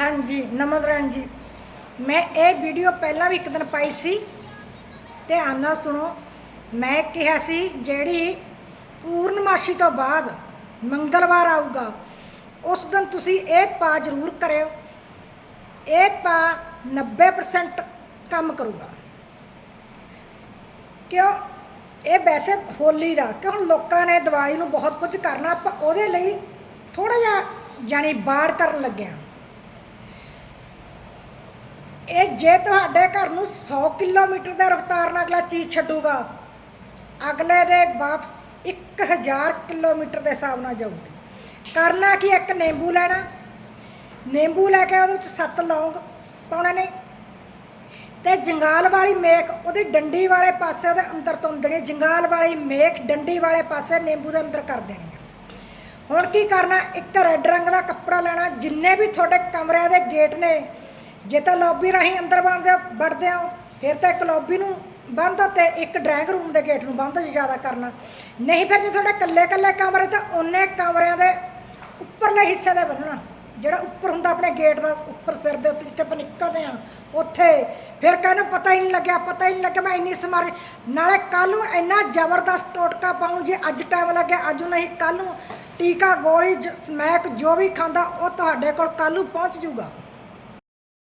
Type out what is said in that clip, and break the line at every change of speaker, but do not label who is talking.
ਹਾਂਜੀ ਨਮਸਕਾਰ ਜੀ। ਮੈਂ ਇਹ ਵੀਡੀਓ ਪਹਿਲਾਂ ਵੀ ਇੱਕ ਦਿਨ ਪਾਈ ਸੀ। ਧਿਆਨ ਨਾਲ ਸੁਣੋ। ਮੈਂ ਕਿਹਾ ਸੀ, ਜਿਹੜੀ ਪੂਰਨਮਾਸ਼ੀ ਤੋਂ ਬਾਅਦ ਮੰਗਲਵਾਰ ਆਊਗਾ, ਉਸ ਦਿਨ ਤੁਸੀਂ ਇਹ ਪਾ ਜ਼ਰੂਰ ਕਰਿਓ। ਇਹ ਪਾ 90% ਕੰਮ ਕਰੂਗਾ। ਕਿਉਂ? ਇਹ ਵੈਸੇ ਹੋਲੀ ਦਾ ਕਿ ਹੁਣ ਲੋਕਾਂ ਨੇ ਦੀਵਾਲੀ ਨੂੰ ਬਹੁਤ ਕੁਝ ਕਰਨਾ, ਆਪਾਂ ਉਹਦੇ ਲਈ ਥੋੜਾ ਜਿਹਾ ਜਾਨੀ ਬਾੜ ਕਰਨ ਲੱਗਿਆ। ਇਹ ਜੇ ਤੁਹਾਡੇ ਘਰ ਨੂੰ 100 ਕਿਲੋਮੀਟਰ ਦਾ ਰਫ਼ਤਾਰ ਨਾਲ ਅਗਲਾ ਚੀਜ਼ ਛੱਡੂਗਾ, ਅਗਲੇ ਦੇ ਵਾਪਸ 1000 ਕਿਲੋਮੀਟਰ ਦੇ ਹਿਸਾਬ ਨਾਲ ਜਾਊਗੀ। ਕਰਨਾ ਕੀ ਇੱਕ ਨਿੰਬੂ ਲੈਣਾ। ਨਿੰਬੂ ਲੈ ਕੇ ਉਹਦੇ ਵਿੱਚ ਸੱਤ ਲੌਂਗ ਪਾਉਣੇ ਨੇ ਤੇ ਜੰਗਾਲ ਵਾਲੀ ਮੇਖ ਉਹਦੀ ਡੰਡੀ ਵਾਲੇ ਪਾਸੇ ਉਹਦੇ ਅੰਦਰ ਤੋਂ ਦੇਣੀ ਜੰਗਾਲ ਵਾਲੀ ਮੇਖ ਡੰਡੀ ਵਾਲੇ ਪਾਸੇ ਨਿੰਬੂ ਦੇ ਅੰਦਰ ਕਰ ਦੇਣੀ ਹੁਣ ਕੀ ਕਰਨਾ? ਇੱਕ ਰੈੱਡ ਰੰਗ ਦਾ ਕੱਪੜਾ ਲੈਣਾ। ਜਿੰਨੇ ਵੀ ਤੁਹਾਡੇ ਕਮਰਿਆਂ ਦੇ ਗੇਟ ਨੇ ਜੇ ਤਾਂ ਲੌਬੀ ਰਾਹੀਂ ਅੰਦਰ ਬਣਦੇ ਹੋ ਵੜਦੇ ਹੋ ਫਿਰ ਤਾਂ ਇੱਕ ਲੌਬੀ ਨੂੰ ਬੰਦ ਤੇ ਇੱਕ ਡਰਾਇੰਗ ਰੂਮ ਦੇ ਗੇਟ ਨੂੰ ਬੰਦ ਜ਼ਿਆਦਾ ਕਰਨਾ। ਨਹੀਂ ਫਿਰ ਜੇ ਤੁਹਾਡੇ ਇਕੱਲੇ ਇਕੱਲੇ ਕਮਰੇ, ਤਾਂ ਉਹਨੇ ਕਮਰਿਆਂ ਦੇ ਉੱਪਰਲੇ ਹਿੱਸੇ ਦੇ ਬੰਨਣਾ। ਜਿਹੜਾ ਉੱਪਰ ਹੁੰਦਾ ਆਪਣੇ ਗੇਟ ਦਾ, ਉੱਪਰ ਸਿਰ ਦੇ ਉੱਤੇ ਜਿੱਥੇ ਆਪਾਂ ਨਿਕਲਦੇ ਆ, ਉੱਥੇ। ਫਿਰ ਕਹਿੰਦਾ ਪਤਾ ਹੀ ਨਹੀਂ ਲੱਗਿਆ, ਪਤਾ ਹੀ ਨਹੀਂ ਲੱਗਿਆ, ਮੈਂ ਇੰਨੀ ਸਮਾਰ ਨਾਲੇ ਕੱਲ ਨੂੰ ਇੰਨਾ ਜ਼ਬਰਦਸਤ ਟੋਟਕਾ ਪਾਉਂ ਜੇ ਅੱਜ ਟਾਈਮ ਲੱਗਿਆ, ਅੱਜ ਨਹੀਂ ਕੱਲ ਨੂੰ ਟੀਕਾ, ਗੋਲੀ, ਜ- ਸਮੈਕ ਜੋ ਵੀ ਖਾਂਦਾ, ਉਹ ਤੁਹਾਡੇ ਕੋਲ ਕੱਲ ਨੂੰ ਪਹੁੰਚ ਜਾਊਗਾ